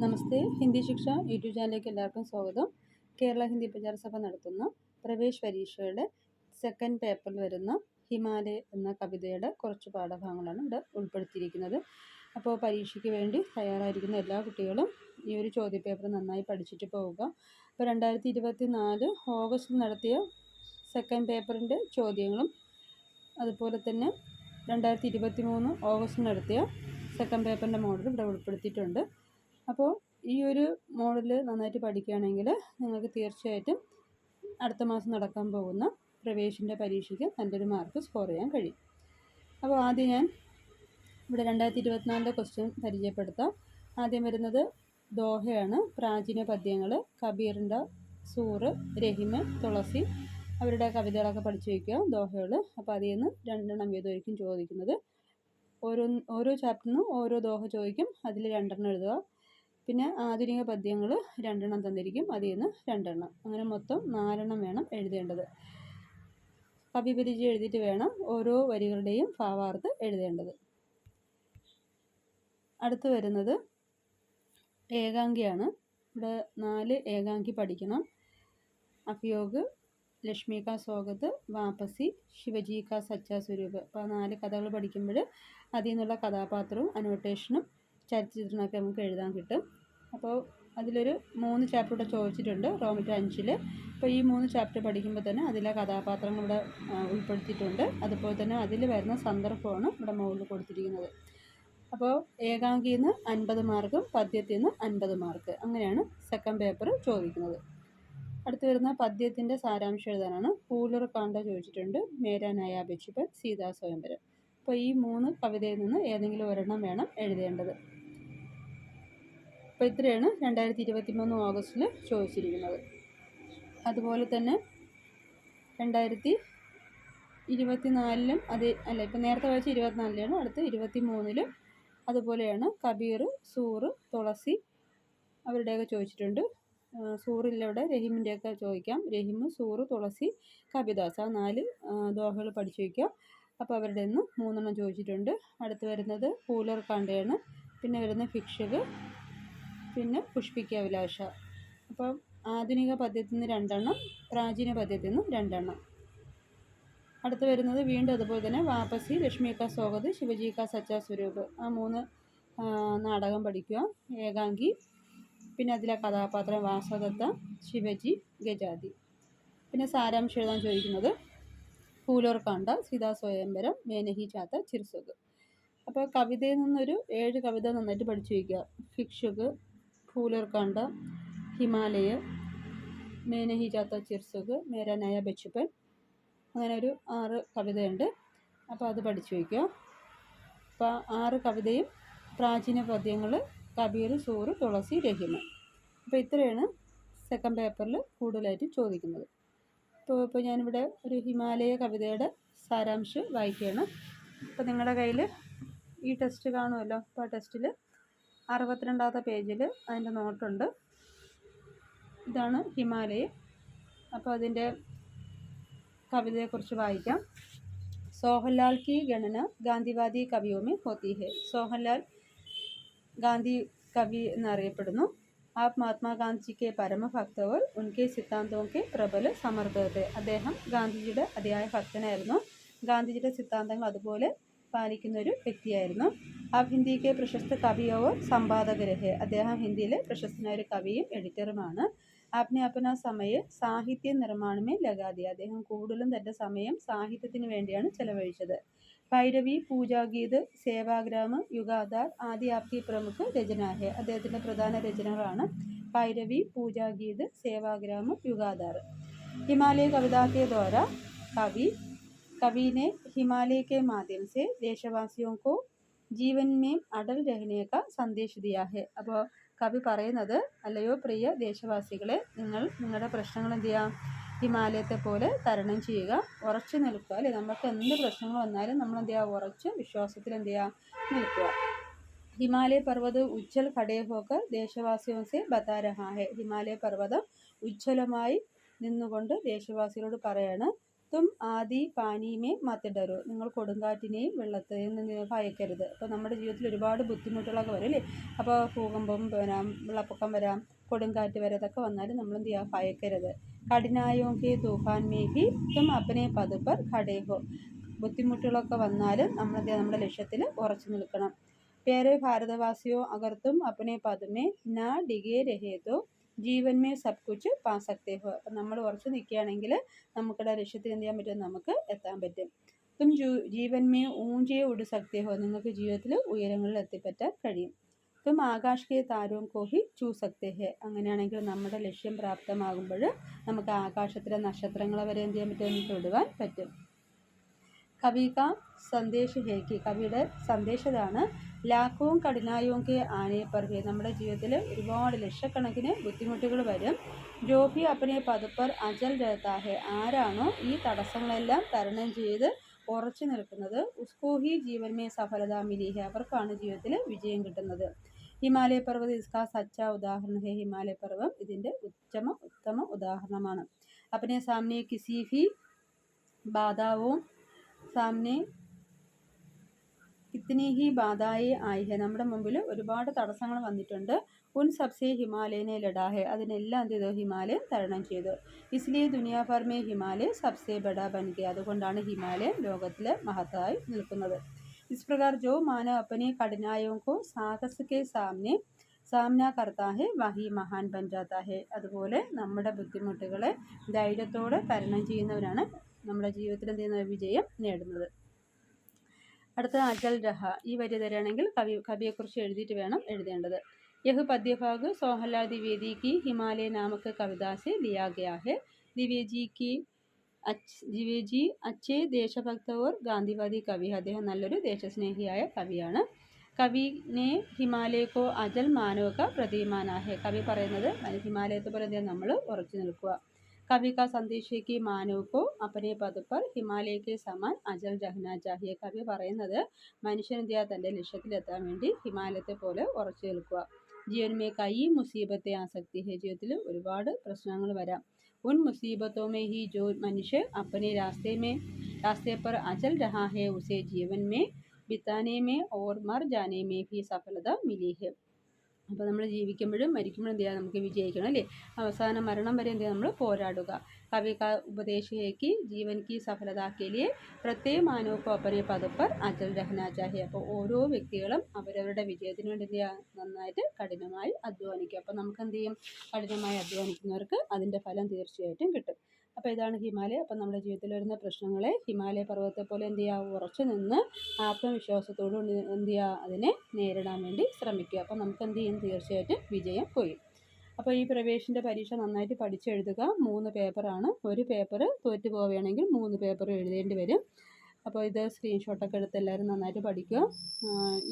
നമസ്തേ. ഹിന്ദി ശിക്ഷ യൂട്യൂബ് ചാനലിലേക്ക് എല്ലാവർക്കും സ്വാഗതം. കേരള ഹിന്ദി പ്രചാര സഭ നടത്തുന്ന പ്രവേശ് പരീക്ഷയുടെ സെക്കൻഡ് പേപ്പറിൽ വരുന്ന ഹിമാലയ എന്ന കവിതയുടെ കുറച്ച് പാഠഭാഗങ്ങളാണ് ഇവിടെ ഉൾപ്പെടുത്തിയിരിക്കുന്നത്. അപ്പോൾ പരീക്ഷയ്ക്ക് വേണ്ടി തയ്യാറായിരിക്കുന്ന എല്ലാ കുട്ടികളും ഈ ഒരു ചോദ്യപേപ്പർ നന്നായി പഠിച്ചിട്ട് പോവുക. അപ്പോൾ രണ്ടായിരത്തി ഇരുപത്തി നാല് ഓഗസ്റ്റിൽ നടത്തിയ സെക്കൻഡ് പേപ്പറിന്റെ ചോദ്യങ്ങളും അതുപോലെ തന്നെ രണ്ടായിരത്തി ഇരുപത്തി മൂന്ന് ഓഗസ്റ്റിൽ നടത്തിയ സെക്കൻഡ് പേപ്പറിന്റെ മോഡൽ ഇവിടെ ഉൾപ്പെടുത്തിയിട്ടുണ്ട്. അപ്പോൾ ഈ ഒരു മോഡൽ നന്നായിട്ട് പഠിക്കുകയാണെങ്കിൽ നിങ്ങൾക്ക് തീർച്ചയായിട്ടും അടുത്ത മാസം നടക്കാൻ പോകുന്ന പ്രവേശിന്റെ പരീക്ഷയ്ക്ക് നല്ലൊരു മാർക്ക് സ്കോർ ചെയ്യാൻ കഴിയും. അപ്പോൾ ആദ്യം ഞാൻ ഇവിടെ രണ്ടായിരത്തി ഇരുപത്തിനാലിന്റെ ക്വസ്റ്റ്യൻ പരിചയപ്പെടുത്താം. ആദ്യം വരുന്നത് ദോഹയാണ്. പ്രാചീന പദ്യങ്ങൾ കബീറിന്റെ സൂറ് രഹിമ തുളസി അവരുടെ കവിതകളൊക്കെ പഠിച്ചു വയ്ക്കുക ദോഹകൾ. അപ്പോൾ അതിൽ നിന്ന് രണ്ടെണ്ണം വീതമായിരിക്കും ചോദിക്കുന്നത്? ഓരോ ഓരോ ചാപ്റ്ററിൽ നിന്നും ഓരോ ദോഹ ചോദിക്കും. അതിൽ രണ്ടെണ്ണം എഴുതുക. പിന്നെ ആധുനിക പദ്യങ്ങൾ രണ്ടെണ്ണം തന്നിരിക്കും. അതിൽ നിന്ന് രണ്ടെണ്ണം. അങ്ങനെ മൊത്തം നാലെണ്ണം വേണം എഴുതേണ്ടത്. കവിപരിചയം എഴുതിയിട്ട് വേണം ഓരോ വരികളുടെയും ഭാവാർത്ഥം എഴുതേണ്ടത്. അടുത്ത് വരുന്നത് ഏകാംഗിയാണ്. ഇവിടെ നാല് ഏകാംഗി പഠിക്കണം. അഭിയോഗ് ലക്ഷ്മി കാ സ്വാഗത് വാപ്പസി ശിവജി കാ സച്ചാ സ്വരൂപ് അപ്പോൾ നാല് കഥകൾ പഠിക്കുമ്പോൾ അതിൽ നിന്നുള്ള കഥാപാത്രവും അനോട്ടേഷനും ചരിത്രത്തിനൊക്കെ നമുക്ക് എഴുതാൻ കിട്ടും. അപ്പോൾ അതിലൊരു മൂന്ന് ചാപ്റ്റർ ചോദിച്ചിട്ടുണ്ട് റോമിറ്റ് അഞ്ചിൽ അപ്പോൾ ഈ മൂന്ന് ചാപ്റ്റർ പഠിക്കുമ്പോൾ തന്നെ അതിലെ കഥാപാത്രങ്ങൾ ഇവിടെ ഉൾപ്പെടുത്തിയിട്ടുണ്ട്. അതുപോലെ തന്നെ അതിൽ വരുന്ന സന്ദർഭമാണ് ഇവിടെ മുകളിൽ കൊടുത്തിരിക്കുന്നത്. അപ്പോൾ ഏകാംഗിയിൽ നിന്ന് അൻപത് മാർക്കും പദ്യത്തിൽ നിന്ന് അൻപത് മാർക്ക്. അങ്ങനെയാണ് സെക്കൻഡ് പേപ്പർ ചോദിക്കുന്നത്. അടുത്ത് വരുന്ന പദ്യത്തിന്റെ സാരാംശം എഴുതാനാണ് പൂലർ കാണ്ട ചോദിച്ചിട്ടുണ്ട് മേരാനായ അപേക്ഷിപ്പൻ സീതാ സ്വയംവരം. അപ്പോൾ ഈ മൂന്ന് കവിതയിൽ നിന്ന് ഏതെങ്കിലും ഒരെണ്ണം വേണം എഴുതേണ്ടത്. അപ്പോൾ ഇത്രയാണ് രണ്ടായിരത്തി ഇരുപത്തി മൂന്ന് ഓഗസ്റ്റിൽ ചോദിച്ചിരിക്കുന്നത്. അതുപോലെ തന്നെ രണ്ടായിരത്തി ഇരുപത്തി നാലിലും അതേ അല്ല ഇപ്പം നേരത്തെ വായിച്ച ഇരുപത്തിനാലിലാണ് അടുത്ത് ഇരുപത്തി മൂന്നിലും അതുപോലെയാണ് കബീർ സൂറ് തുളസി അവരുടെയൊക്കെ ചോദിച്ചിട്ടുണ്ട്. സൂറിലൂടെ രഹീമിന്റെയൊക്കെ ചോദിക്കാം. രഹീം സൂറ് തുളസി കബിദാസ് ആ നാല് ദോഹകൾ പഠിച്ചു വയ്ക്കാം. അപ്പോൾ അവരുടെ നിന്ന് മൂന്നെണ്ണം ചോദിച്ചിട്ടുണ്ട്. അടുത്ത് വരുന്നത് കൂലർ കാണ്ടയാണ് പിന്നെ വരുന്ന ഫിക്ഷക് പിന്നെ പുഷ്പിക്ക അഭിലാഷ. അപ്പം ആധുനിക പദ്യത്തിൽ നിന്ന് രണ്ടെണ്ണം പ്രാചീന പദ്യത്തിൽ നിന്ന് രണ്ടെണ്ണം. അടുത്ത് വരുന്നത് വീണ്ടും അതുപോലെ തന്നെ വാപ്പസി ലക്ഷ്മി കാ സ്വാഗത് ശിവജി കാ സ്വരൂപ് ആ മൂന്ന് നാടകം പഠിക്കുക. ഏകാംഗി പിന്നെ അതിലെ കഥാപാത്രം വാസദത്ത ശിവജി ഗജാതി പിന്നെ സാരാംശം എഴുതാൻ ചോദിക്കുന്നത് പൂലോർ കാണ്ട സീതാ സ്വയംവരം മേനഹി ചാത്ത ചിർസുഗ്. അപ്പോൾ കവിതയിൽ നിന്നൊരു ഏഴ് കവിത നന്നായിട്ട് പഠിച്ചു വയ്ക്കുക. ഫിക്ഷുഗ് ഫൂലർകാണ്ട ഹിമാലയ മേനഹി ജാത്ത ചിർസുഗ് മേര നയ ബച്ചുപ്പൻ അങ്ങനെ ഒരു ആറ് കവിതയുണ്ട്. അപ്പോൾ അത് പഠിച്ചു വയ്ക്കുക. അപ്പോൾ ആറ് കവിതയും പ്രാചീന പദ്യങ്ങൾ കബീർ സൂറ് തുളസി രഹിമ. അപ്പോൾ ഇത്രയാണ് സെക്കൻഡ് പേപ്പറിൽ കൂടുതലായിട്ട് ചോദിക്കുന്നത്. ഇപ്പോൾ ഇപ്പോൾ ഞാനിവിടെ ഒരു ഹിമാലയ കവിതയുടെ സാരാംശം വായിക്കുകയാണ്. അപ്പോൾ നിങ്ങളുടെ കയ്യിൽ ഈ ടെസ്റ്റ് കാണുമല്ലോ? അപ്പോൾ ആ ടെസ്റ്റിൽ അറുപത്തിരണ്ടാമത്തെ പേജിൽ അതിന്റെ നോട്ടുണ്ട്. ഇതാണ് ഹിമാലയം. അപ്പോൾ അതിന്റെ കവിതയെക്കുറിച്ച് വായിക്കാം. സോഹൻലാൽ കി ഗണന ഗാന്ധിവാദി കവിയോമി ഹോത്തി ഹെ സോഹൻലാൽ ഗാന്ധി കവി എന്നറിയപ്പെടുന്നു. ആപ് മഹാത്മാഗാന്ധിക്ക് പരമഭക്തവർ ഉൻകെ സിദ്ധാന്തവും പ്രബല സമർത്ഥത്തെ അദ്ദേഹം ഗാന്ധിജിയുടെ അതിയായ ഭക്തനായിരുന്നു. ഗാന്ധിജിയുടെ സിദ്ധാന്തങ്ങൾ അതുപോലെ പാലിക്കുന്ന ഒരു വ്യക്തിയായിരുന്നു. ആ ഹിന്ദിക്ക് പ്രശസ്ത കവിയോ സമ്പാദകരഹേ അദ്ദേഹം ഹിന്ദിയിലെ പ്രശസ്തനായ ഒരു കവിയും എഡിറ്ററുമാണ്. ആപ്നെ അപ്പന സമയ സാഹിത്യ നിർമ്മാണമേ ലഗാതി. അദ്ദേഹം കൂടുതലും തന്റെ സമയം സാഹിത്യത്തിന് വേണ്ടിയാണ് ചെലവഴിച്ചത്. ഭൈരവി പൂജാഗീത് സേവാഗ്രാമ് യുഗാധാർ ആദി ആപ്തി പ്രമുഖ രചനാഹെ. അദ്ദേഹത്തിന്റെ പ്രധാന രചനകളാണ് ഭൈരവി പൂജാഗീത് സേവാഗ്രാമ് യുഗാധാർ. ഹിമാലയ കവിതാക്കിയ ദ്വാര കവി कवि ने हिमालय के माध्यम से देशवासियों को ജീവൻ മേം അടൽ രഹനേക സന്ദേശ് ദിയാ ഹെ അപ്പോൾ കവി പറയുന്നത് അല്ലയോ പ്രിയ ദേശവാസികളെ നിങ്ങൾ നിങ്ങളുടെ പ്രശ്നങ്ങൾ എന്ത് ചെയ്യുക ഹിമാലയത്തെ പോലെ തരണം ചെയ്യുക ഉറച്ചു നിൽക്കുക അല്ലെ നമുക്ക് എന്ത് പ്രശ്നങ്ങൾ വന്നാലും നമ്മൾ എന്ത് ചെയ്യുക ഉറച്ച് വിശ്വാസത്തിൽ എന്ത് ചെയ്യുക നിൽക്കുക ഹിമാലയ പർവ്വത ഉജ്ജൽ ഖടേ ഹോക്കർ ദേശവാസിയോ സെ ബതാ രഹാ ഹെ ഹിമാലയ പർവ്വതം ഉജ്ജ്വലമായി നിന്നുകൊണ്ട് ദേശവാസികളോട് പറയാണ് തും ആദി പാനീമേ മത്തിടരു. നിങ്ങൾ കൊടുങ്കാറ്റിനെയും വെള്ളത്തെയും നിന്ന് ഭയക്കരുത്. അപ്പോൾ നമ്മുടെ ജീവിതത്തിൽ ഒരുപാട് ബുദ്ധിമുട്ടുകളൊക്കെ വരും അല്ലേ അപ്പോൾ ഭൂകമ്പം വരാം വെള്ളപ്പൊക്കം വരാം കൊടുങ്കാറ്റ് വരെ ഇതൊക്കെ വന്നാൽ നമ്മൾ എന്ത് ചെയ്യുക? ഭയക്കരുത്. കഠിനായോ കെ തൂഫാൻ മേഹി തും അപ്പനെ പതുപ്പർ ഖടേഹോ ബുദ്ധിമുട്ടുകളൊക്കെ വന്നാലും നമ്മൾ നമ്മുടെ ലക്ഷ്യത്തിൽ ഉറച്ചു നിൽക്കണം. പേരെ ഭാരതവാസിയോ അകർത്തും അപ്പനെ പതുമേ നാ ഡിഗേ രഹേതോ ജീവൻ മേ സബ് കുച്ച് പാസക്തേ ഹോ. അപ്പം നമ്മൾ ഉറച്ചു നിൽക്കുകയാണെങ്കിൽ നമുക്കുടെ ലക്ഷ്യത്തിൽ എന്ത് ചെയ്യാൻ പറ്റും? നമുക്ക് എത്താൻ പറ്റും. തും ജൂ ജീവന്മേ ഊഞ്ചേ ഉടു സക്തേ ഹോ. നിങ്ങൾക്ക് ജീവിതത്തിൽ ഉയരങ്ങളിൽ എത്തിപ്പറ്റാൻ കഴിയും. തും ആകാശ് താരവും കോഹി ചൂ സക്തേ ഹേ. അങ്ങനെയാണെങ്കിൽ നമ്മുടെ ലക്ഷ്യം പ്രാപ്തമാകുമ്പോൾ നമുക്ക് ആകാശത്തിലെ നക്ഷത്രങ്ങളെ വരെ എന്ത് ചെയ്യാൻ പറ്റും? തൊടുവാൻ പറ്റും. കവിക സന്ദേശ് ഹേക്ക്. കവിയുടെ സന്ദേശം ഇതാണ് ലാക്കവും കഠിനായവും കെ ആനയെ പറകെ നമ്മുടെ ജീവിതത്തിൽ ഒരുപാട് ലക്ഷക്കണക്കിന് ബുദ്ധിമുട്ടുകൾ വരും. ജോഫി അപ്പനെ പതുപ്പർ അജൽ രഹത്താഹെ ആരാണോ ഈ തടസ്സങ്ങളെല്ലാം തരണം ചെയ്ത് ഉറച്ചു നിൽക്കുന്നത്? ഉസ്കോഹി ജീവന്മേ സഫലത മിലിഹെ അവർക്കാണ് ജീവിതത്തിൽ വിജയം കിട്ടുന്നത്. ഹിമാലയ പർവത ഇസ്കാ സച്ച ഉദാഹരണം ഹേ. ഹിമാലയ പർവം ഇതിന്റെ ഉത്തമ ഉത്തമ ഉദാഹരണമാണ്. അപ്പനെ സാമനെ കിസി ബാധാവും സാമനെ ഇത്തിനി ഹി ബാധായി ആയിഹെ. നമ്മുടെ മുമ്പിൽ ഒരുപാട് തടസ്സങ്ങൾ വന്നിട്ടുണ്ട്. ഉൻ സബ്സേ ഹിമാലയനെ ലഡാഹെ. അതിനെല്ലാം എന്ത് ചെയ്തു? ഹിമാലയൻ തരണം ചെയ്തു. ഇസ്ലിയെ ദുനിയാ ഫർമേ ഹിമാലയ സബ്സേ ബഡാ ബൻകെ അതുകൊണ്ടാണ് ഹിമാലയൻ ലോകത്തിലെ മഹത്തായി നിൽക്കുന്നത്. ഇസ്പ്രകാർ ജോ മാന അപ്പനെ കഠിനായോങ്കോ സാഹസക്കെ സാമനെ സാമന കർത്താഹെ വഹി മഹാൻ പഞ്ചാത്താഹെ അതുപോലെ നമ്മുടെ ബുദ്ധിമുട്ടുകളെ ധൈര്യത്തോടെ തരണം ചെയ്യുന്നവരാണ് നമ്മുടെ ജീവിതത്തിൽ എന്ത് ചെയ്യുന്ന വിജയം നേടുന്നത്. അടുത്ത അചൽ രഹ. ഈ വരി തരാണെങ്കിൽ കവി കവിയെക്കുറിച്ച് എഴുതിയിട്ട് വേണം എഴുതേണ്ടത്. യഹു പദ്യഭാഗ് സോഹലാദി ദിവേദി കി ഹിമാലയ നാമക കവിതാസെ ദിയാ ഗയാ ഹെ ദിവേജി കി ദിവേജി അച്ഛേ ദേശഭക്തവോർ ഗാന്ധിവാദി കവി. അദ്ദേഹം നല്ലൊരു ദേശസ്നേഹിയായ കവിയാണ്. കവിനെ ഹിമാലയക്കോ അജൽ മാനവക പ്രതിമാനാഹെ. കവി പറയുന്നത് ഹിമാലയത്തെ പോലെ നമ്മൾ ഉറച്ചു നിൽക്കുക. കവി കാ സന്ദേശേക്ക് മാനവക്കോ അപ്പനെ പതുപ്പർ ഹിമാലയക്ക് സമാൻ അജൽ ജഹ്ന ചാഹിയെ കവി പറയുന്നത് മനുഷ്യൻ എന്ത് ചെയ്യുക തൻ്റെ ലക്ഷ്യത്തിലെത്താൻ വേണ്ടി ഹിമാലയത്തെ പോലെ ഉറച്ചു നിൽക്കുക ജീവന്മേ കൈ മുസീബത്തെ ആസക്തി ഹെ ജീവിതത്തിൽ ഒരുപാട് പ്രശ്നങ്ങൾ വരാം उन मुसीबतों में ही जो मनुष्य अपने रास्ते में रास्ते पर अचल रहा है उसे जीवन में बिताने में और मर जाने में भी सफलता मिली है അപ്പോൾ നമ്മൾ ജീവിക്കുമ്പോഴും മരിക്കുമ്പോഴും എന്ത് ചെയ്യുക? നമുക്ക് വിജയിക്കണം അല്ലേ? അവസാന മരണം വരെ എന്ത് ചെയ്യുക? നമ്മൾ പോരാടുക. കവി ക ഉപദേശയേക്ക് ജീവൻ കി പ്രത്യേക മാനോ കോ അപ്പനെ പതുപ്പർ അജൽ രഹന അപ്പോൾ ഓരോ വ്യക്തികളും അവരവരുടെ വിജയത്തിന് വേണ്ടി എന്ത് ചെയ്യുക? നന്നായിട്ട് കഠിനമായി അധ്വാനിക്കുക. അപ്പോൾ നമുക്ക് എന്ത് ചെയ്യും? കഠിനമായി അധ്വാനിക്കുന്നവർക്ക് അതിന്റെ ഫലം തീർച്ചയായിട്ടും കിട്ടും. അപ്പോൾ ഇതാണ് ഹിമാലയ. അപ്പോൾ നമ്മുടെ ജീവിതത്തിൽ വരുന്ന പ്രശ്നങ്ങളെ ഹിമാലയ പർവതത്തെ പോലെ എന്ത് ചെയ്യുക ഉറച്ചു നിന്ന് ആത്മവിശ്വാസത്തോടു എന്ത് ചെയ്യുക അതിനെ നേരിടാൻ വേണ്ടി ശ്രമിക്കുക. അപ്പോൾ നമുക്ക് എന്ത് ചെയ്യും? തീർച്ചയായിട്ടും വിജയം കൊയ്യും. അപ്പോൾ ഈ പ്രവേശിന്റെ പരീക്ഷ നന്നായിട്ട് പഠിച്ചെഴുതുക. മൂന്ന് പേപ്പറാണ് ഒരു പേപ്പർ തോറ്റു പോവുകയാണെങ്കിൽ മൂന്ന് പേപ്പർ എഴുതേണ്ടി വരും. അപ്പോൾ ഇത് സ്ക്രീൻഷോട്ടൊക്കെ എടുത്ത് എല്ലാവരും നന്നായിട്ട് പഠിക്കുക.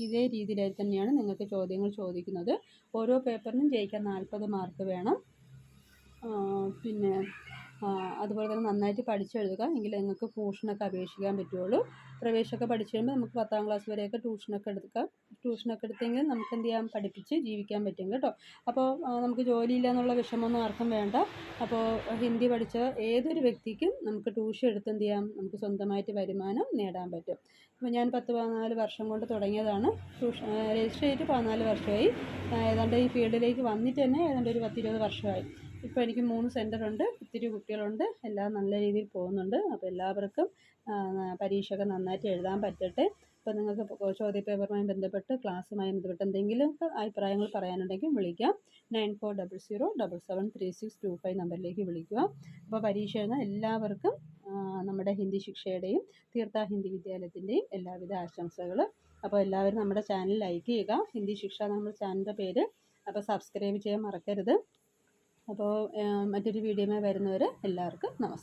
ഇതേ രീതിയിൽ തന്നെയാണ് നിങ്ങൾക്ക് ചോദ്യങ്ങൾ ചോദിക്കുന്നത്. ഓരോ പേപ്പറിനും ജയിക്കാൻ നാൽപ്പത് മാർക്ക് വേണം. പിന്നെ അതുപോലെ തന്നെ നന്നായിട്ട് പഠിച്ചെഴുതുക. എങ്കിലേ നിങ്ങൾക്ക് ട്യൂഷനൊക്കെ അപേക്ഷിക്കാൻ പറ്റുള്ളൂ പ്രവേശമൊക്കെ പഠിച്ചു കഴിയുമ്പോൾ നമുക്ക് പത്താം ക്ലാസ് വരെയൊക്കെ ട്യൂഷനൊക്കെ എടുക്കാം. ട്യൂഷനൊക്കെ എടുത്തെങ്കിൽ നമുക്ക് എന്ത് ചെയ്യാം? പഠിപ്പിച്ച് ജീവിക്കാൻ പറ്റും കേട്ടോ. അപ്പോൾ നമുക്ക് ജോലിയില്ല എന്നുള്ള വിഷമമൊന്നും ആർക്കും വേണ്ട. അപ്പോൾ ഹിന്ദി പഠിച്ച ഏതൊരു വ്യക്തിക്കും നമുക്ക് ട്യൂഷൻ എടുത്ത് എന്ത് ചെയ്യാം? നമുക്ക് സ്വന്തമായിട്ട് വരുമാനം നേടാൻ പറ്റും. അപ്പോൾ ഞാൻ പത്ത് പതിനാല് വർഷം കൊണ്ട് തുടങ്ങിയതാണ്. ട്യൂഷൻ രജിസ്റ്റർ ചെയ്തിട്ട് പതിനാല് വർഷമായി. ഏതാണ്ട് ഈ ഫീൽഡിലേക്ക് വന്നിട്ട് തന്നെ ഏതാണ്ട് ഒരു പത്തിരുപത് വർഷമായി. ഇപ്പോൾ എനിക്ക് മൂന്ന് സെന്ററുണ്ട് ഒത്തിരി കുട്ടികളുണ്ട് എല്ലാം നല്ല രീതിയിൽ പോകുന്നുണ്ട്. അപ്പോൾ എല്ലാവർക്കും പരീക്ഷയൊക്കെ നന്നായിട്ട് എഴുതാൻ പറ്റട്ടെ. ഇപ്പോൾ നിങ്ങൾക്ക് ചോദ്യപേപ്പറുമായി ബന്ധപ്പെട്ട് ക്ലാസ്സുമായി ബന്ധപ്പെട്ട് എന്തെങ്കിലും അഭിപ്രായങ്ങൾ പറയാനുണ്ടെങ്കിൽ വിളിക്കാം. Nine four double zero double seven three six two five നമ്പറിലേക്ക് വിളിക്കുക. അപ്പോൾ പരീക്ഷ എഴുതാൻ എല്ലാവർക്കും നമ്മുടെ ഹിന്ദി ശിക്ഷയുടെയും തീർത്ഥ ഹിന്ദി വിദ്യാലയത്തിന്റെയും എല്ലാവിധ ആശംസകളും അപ്പോൾ എല്ലാവരും നമ്മുടെ ചാനൽ ലൈക്ക് ചെയ്യുക. ഹിന്ദി ശിക്ഷ നമ്മുടെ ചാനലിന്റെ പേര് അപ്പോൾ സബ്സ്ക്രൈബ് ചെയ്യാൻ മറക്കരുത്. അപ്പോൾ മറ്റൊരു വീഡിയോയുമായി വരുന്നവരെ എല്ലാവർക്കും നമസ്കാരം.